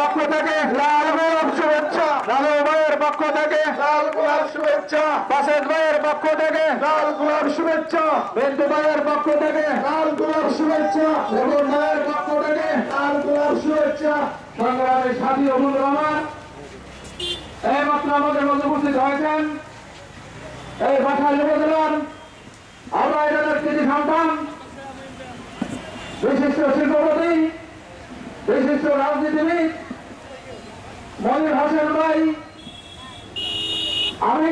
পক্ষ থেকে লাল গোলাপ শুভেচ্ছা। লালু ভাইয়ের পক্ষ থেকে লাল গোলাপ শুভেচ্ছা। বাসেদ ভাইয়ের পক্ষ থেকে লাল গোলাপ শুভেচ্ছা। বিন্দু ভাইয়ের পক্ষ থেকে লাল গোলাপ শুভেচ্ছা। রেবন ভাইয়ের পক্ষ থেকে লাল গোলাপ শুভেচ্ছা। সংগ্রামী সাথী অবুল রহমান এইমাত্র আমাদের মধ্যে উপস্থিত হয়েছেন। এই বাসায় উপজেলার আমরা এদের কৃতি সন্তান, বিশিষ্ট শিল্পপতি বিশিষ্ট রাজনীতিবিদ মনির হাসান ভাই, আমি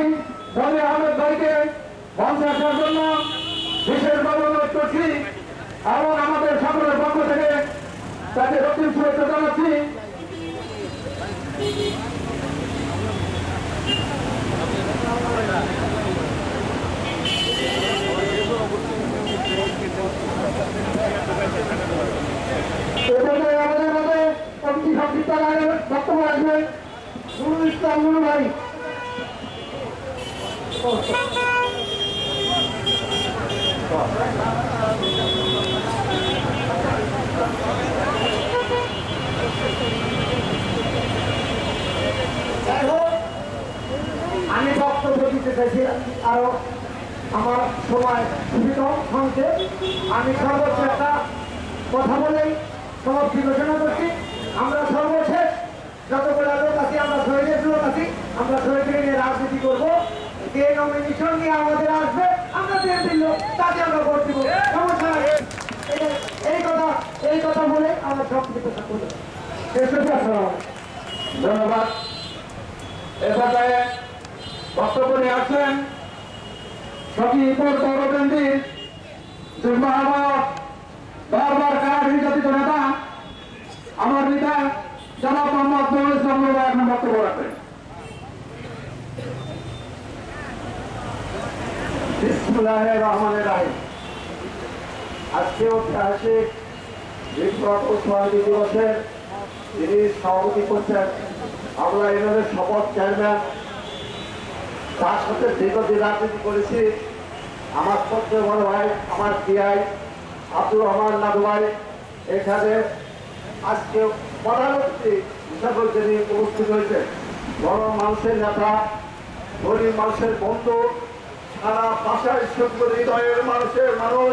মনির আহমেদ ভাইকে মঞ্চে আসার জন্য বিশেষভাবে অনুরোধ করছি এবং আমাদের সকলের পক্ষ থেকে তাকে দক্ষিণ শুভেচ্ছা জানাচ্ছি এভাবে আমাদের মধ্যে কমিটি সংক্ষিপ্ত আকারে বক্তব্য ভাই। আমি বক্তব্য দিতে চাইছি আরও আমার সময় কম সংক্ষেপ আমি সর্বোচ্চ একটা কথা বলেই সমাপ্তি ঘোষণা করছি। আমরা সর্বশেষ আমরা শহীদকে নিয়ে রাজনীতি করব। যে নমিনেশন নিয়ে আমাদের আসবে, আমরা বিএনপির লোক তাকে আমরা ভোট দিব। সমস্যা এই- কথা এই কথা বলে আমরা সব কিছু ধন্যবাদ। এ বক্তব্য নিয়ে আসছেন সখীপুর পৌরকেন্দ্রিক যুগ্ম বারবার কারা নির্যাতিত নেতা। আমার নেতা জনাব মোহাম্মদ নুরুল ইসলাম এখন বক্তব্য রাখবেন বিসমুল্লাহির রহমানির রহিম। আজকে ঐতিহাসিক করেছি। আমার সত্য বড় ভাই, আমার পিআই আব্দুর রহমান নাদু ভাই, এখানে আজকে প্রধান অতিথি হিসাবে উপস্থিত হয়েছে বড় মানুষের নেতা গরিব মানুষের বন্ধু সারা ভাষায় শুদ্ধ হৃদয়ের মানুষের মানুষ